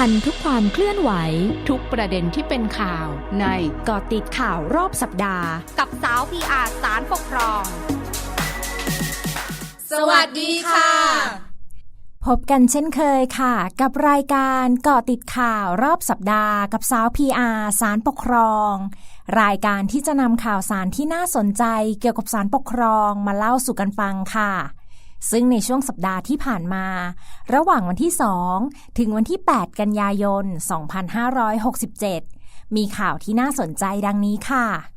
ทันทุกความเคลื่อนไหว ทุกประเด็นที่เป็นข่าวในเกาะติดข่าวรอบสัปดาห์ กับสาวพีอาสารปกครอง สวัสดีค่ะ พบกันเช่นเคยค่ะ กับรายการเกาะติดข่าวรอบสัปดาห์กับสาว PR สารปกครอง รายการที่จะนำข่าวสารที่น่าสนใจเกี่ยวกับสารปกครองมาเล่าสู่กันฟังค่ะ ซึ่งในช่วงสัปดาห์ที่ผ่านมา ระหว่างวันที่ 2 ถึงวันที่ 8 กันยายน 2567 มีข่าวที่น่าสนใจดังนี้ค่ะ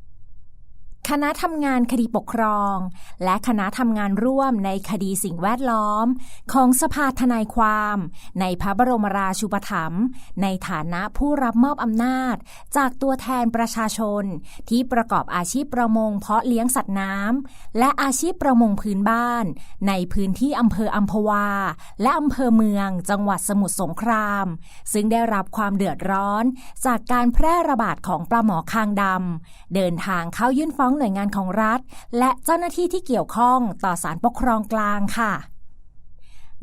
คณะทำงานคดีปกครอง และคณะทำงานร่วมในคดีสิ่งแวดล้อม ของสภาทนายความ ในพระบรมราชูปถัมภ์ในฐานะผู้รับมอบอำนาจ จากตัวแทนประชาชน ที่ประกอบอาชีพประมงเพาะเลี้ยงสัตว์น้ำและอาชีพประมงพื้นบ้าน ในพื้นที่อำเภออัมพวา และอำเภอเมือง จังหวัดสมุทรสงคราม ซึ่งได้รับความเดือดร้อน จากการแพร่ระบาดของปลาหมอคางดำเดินทางเข้ายื่นฟ้องหน่วยงานของรัฐ และเจ้าหน้าที่ที่เกี่ยวข้องต่อสารปกครองกลางค่ะ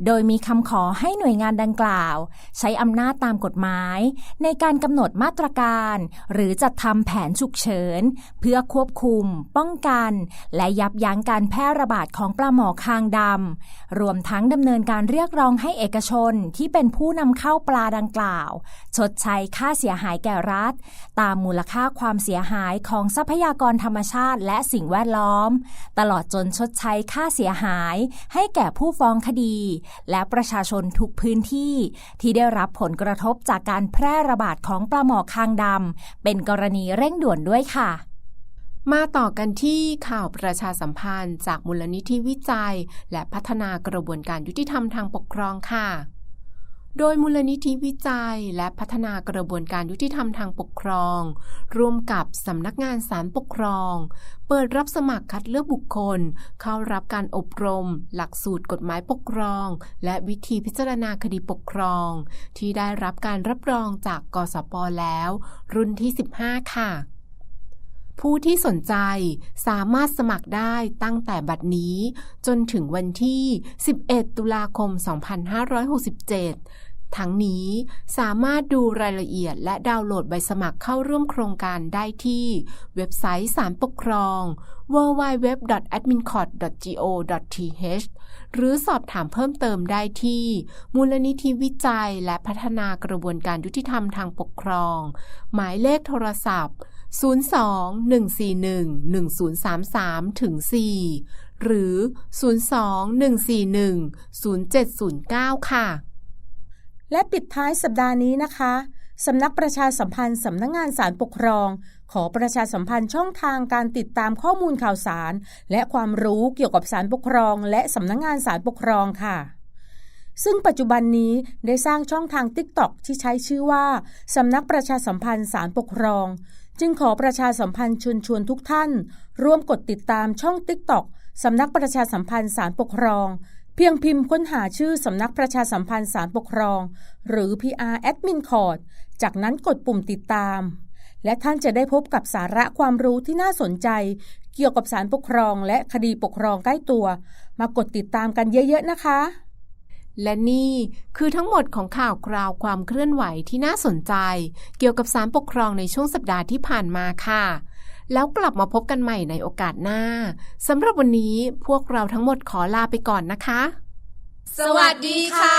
โดยมีคำขอให้หน่วยงานดังกล่าว ใช้อำนาจตามกฎหมาย ในการกำหนดมาตรการ หรือจัดทำแผนฉุกเฉิน เพื่อควบคุม ป้องกัน และยับยั้งการแพร่ระบาดของปลาหมอคางดำรวมทั้งดำเนินการเรียกร้องให้เอกชนที่เป็นผู้นำเข้าปลาดังกล่าว ชดใช้ค่าเสียหายแก่รัฐ ตามมูลค่าความเสียหายของทรัพยากรธรรมชาติ และสิ่งแวดล้อม ตลอดจนชดใช้ค่าเสียหาย ให้แก่ผู้ฟ้องคดีและประชาชนทุกพื้นที่ ที่ได้รับผลกระทบจากการแพร่ระบาดของปลาหมอคางดำเป็นกรณีเร่งด่วนด้วยค่ะมาต่อกันที่ข่าวประชาสัมพันธ์จากมูลนิธิวิจัย และพัฒนากระบวนการยุติธรรมทางปกครองค่ะ โดยมูลนิธิวิจัยและพัฒนากระบวนการยุติธรรมทางปกครอง ร่วมกับสำนักงานศาลปกครอง เปิดรับสมัครคัดเลือกบุคคล เข้ารับการอบรม หลักสูตรกฎหมายปกครอง และวิธีพิจารณาคดีปกครอง ที่ได้รับการรับรองจากกสปแล้ว รุ่นที่ 15 ค่ะผู้ที่สนใจสามารถสมัครได้ตั้งแต่บัดนี้ จนถึงวันที่ 11 ตุลาคม 2567 ทั้งนี้สามารถดูรายละเอียดและดาวน์โหลดใบสมัครเข้าร่วมโครงการได้ที่ เว็บไซต์ศาลปกครอง www.admincourt.go.th หรือสอบถามเพิ่มเติมได้ที่ มูลนิธิวิจัยและพัฒนากระบวนการยุติธรรมทางปกครอง หมายเลขโทรศัพท์ 02-141-1033ถึง4หรือ 02-141-0709 ค่ะ และปิดท้ายสัปดาห์นี้นะคะสำนักประชาสัมพันธ์สำนักงงานสารปกครอง ขอประชาสัมพันธ์ช่องทางการติดตามข้อมูลข่าวสาร และความรู้เกี่ยวกับสารปกครอง และสำนักงงานสารปกครองค่ะ ซึ่งปัจจุบันนี้ได้สร้างช่องทาง TikTok ที่ใช้ชื่อว่าสำนักประชาสัมพันธ์สารปกครอง จึงขอประชาสัมพันธ์ชวนชวนทุกท่าน ร่วมกดติดตามช่อง TikTok สำนักประชาสัมพันธ์สารปกครอง เพียงพิมพ์ค้นหาชื่อสำนักประชาสัมพันธ์สารปกครอง หรือ PR Admin Court จากนั้นกดปุ่มติดตาม และท่านจะได้พบกับสาระความรู้ที่น่าสนใจ เกี่ยวกับสารปกครองและคดีปกครองใกล้ตัว มากดติดตามกันเยอะๆนะคะ และนี่คือทั้งหมดของข่าวคราวความเคลื่อนไหวที่น่าสนใจ เกี่ยวกับสารปกครองในช่วงสัปดาห์ที่ผ่านมาค่ะ แล้วกลับมาพบกันใหม่ในโอกาสหน้าสำหรับวันนี้พวกเราทั้งหมดขอลาไปก่อนนะคะ สวัสดีค่ะ